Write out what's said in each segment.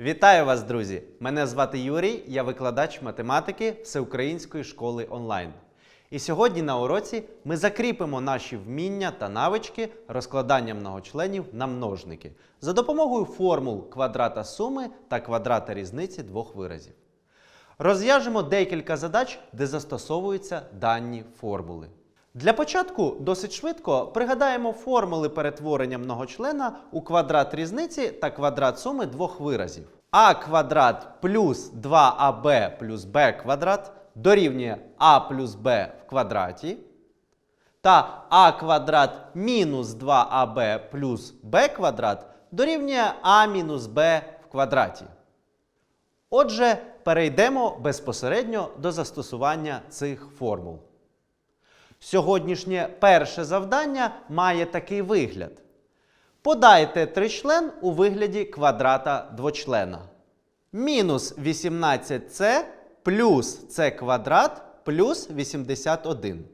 Вітаю вас, друзі! Мене звати Юрій, я викладач математики Всеукраїнської школи онлайн. І сьогодні на уроці ми закріпимо наші вміння та навички розкладання многочленів на множники за допомогою формул квадрата суми та квадрата різниці двох виразів. Розв'яжемо декілька задач, де застосовуються дані формули. Для початку досить швидко пригадаємо формули перетворення многочлена у квадрат різниці та квадрат суми двох виразів. а квадрат плюс 2аб плюс b квадрат дорівнює а плюс b в квадраті. Та а квадрат мінус 2аб плюс b квадрат дорівнює а мінус b в квадраті. Отже, перейдемо безпосередньо до застосування цих формул. Сьогоднішнє перше завдання має такий вигляд. Подайте тричлен у вигляді квадрата двочлена. Мінус 18c плюс c квадрат плюс 81.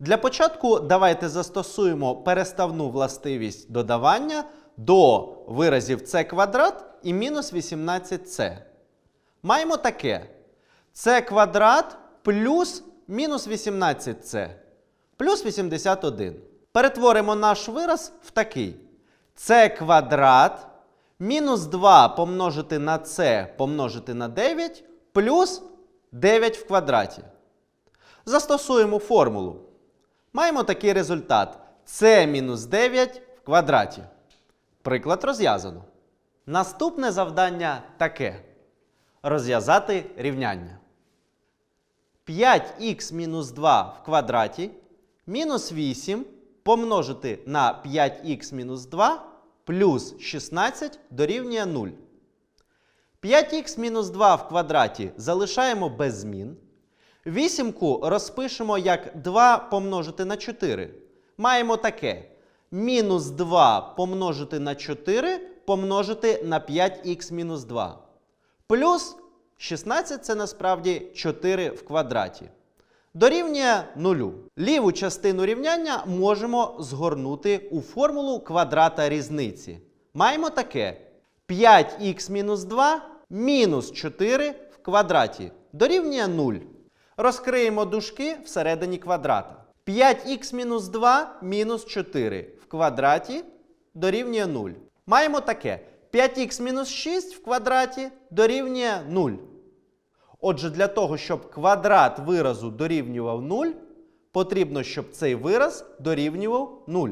Для початку давайте застосуємо переставну властивість додавання до виразів c квадрат і мінус 18c. Маємо таке. c квадрат плюс мінус 18c плюс 81. Перетворимо наш вираз в такий. c квадрат мінус 2 помножити на c помножити на 9 плюс 9 в квадраті. Застосуємо формулу. Маємо такий результат. c мінус 9 в квадраті. Приклад розв'язано. Наступне завдання таке: розв'язати рівняння. 5х мінус 2 в квадраті мінус 8 помножити на 5х мінус 2 плюс 16 дорівнює 0. 5х мінус 2 в квадраті залишаємо без змін. Вісімку розпишемо як 2 помножити на 4. Маємо таке. Мінус 2 помножити на 4 помножити на 5х мінус 2. Плюс 16 це насправді 4 в квадраті. Дорівнює 0. Ліву частину рівняння можемо згорнути у формулу квадрата різниці. Маємо таке: 5х мінус 2 мінус 4 в квадраті. Дорівнює 0. Розкриємо дужки всередині квадрата. 5х мінус 2 мінус 4 в квадраті дорівнює 0. Маємо таке: 5х мінус 6 в квадраті дорівнює 0. Отже, для того, щоб квадрат виразу дорівнював 0, потрібно, щоб цей вираз дорівнював 0.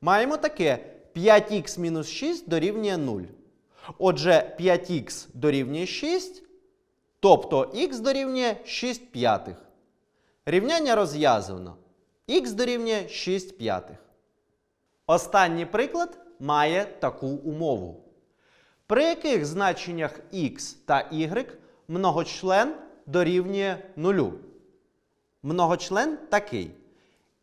Маємо таке 5х мінус 6 дорівнює 0. Отже, 5х дорівнює 6, тобто х дорівнює 6 п'ятих. Рівняння розв'язано. х дорівнює 6 п'ятих. Останній приклад має таку умову. При яких значеннях x та y многочлен дорівнює нулю. Многочлен такий.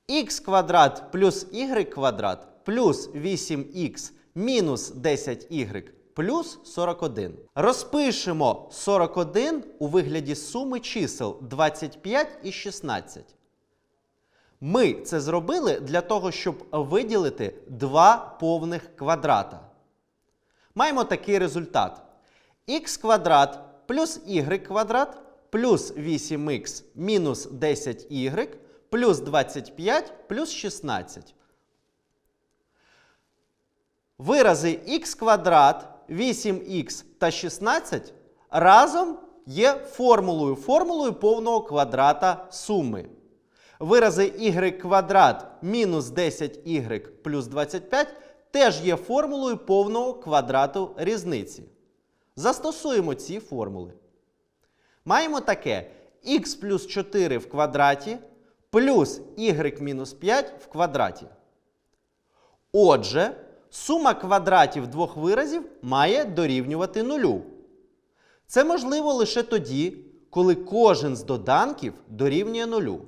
х квадрат плюс y квадрат плюс 8х мінус 10y плюс 41. Розпишемо 41 у вигляді суми чисел 25 і 16. Ми це зробили для того, щоб виділити два повних квадрата. Маємо такий результат. х квадрат плюс y квадрат плюс 8х мінус 10y плюс 25 плюс 16. Вирази х квадрат, 8х та 16 разом є формулою, формулою повного квадрата суми. Вирази y квадрат мінус 10y плюс 25 теж є формулою повного квадрату різниці. Застосуємо ці формули. Маємо таке х плюс 4 в квадраті плюс y мінус 5 в квадраті. Отже, сума квадратів двох виразів має дорівнювати нулю. Це можливо лише тоді, коли кожен з доданків дорівнює нулю.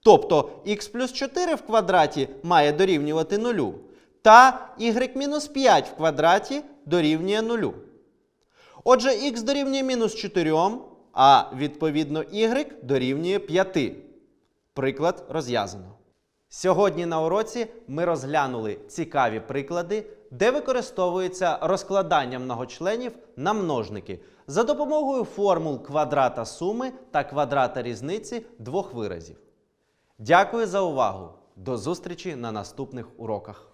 Тобто х плюс 4 в квадраті має дорівнювати нулю, та y мінус 5 в квадраті дорівнює нулю. Отже, х дорівнює мінус 4, а відповідно y дорівнює 5. Приклад розв'язано. Сьогодні на уроці ми розглянули цікаві приклади де використовується розкладання многочленів на множники за допомогою формул квадрата суми та квадрата різниці двох виразів. Дякую за увагу! До зустрічі на наступних уроках!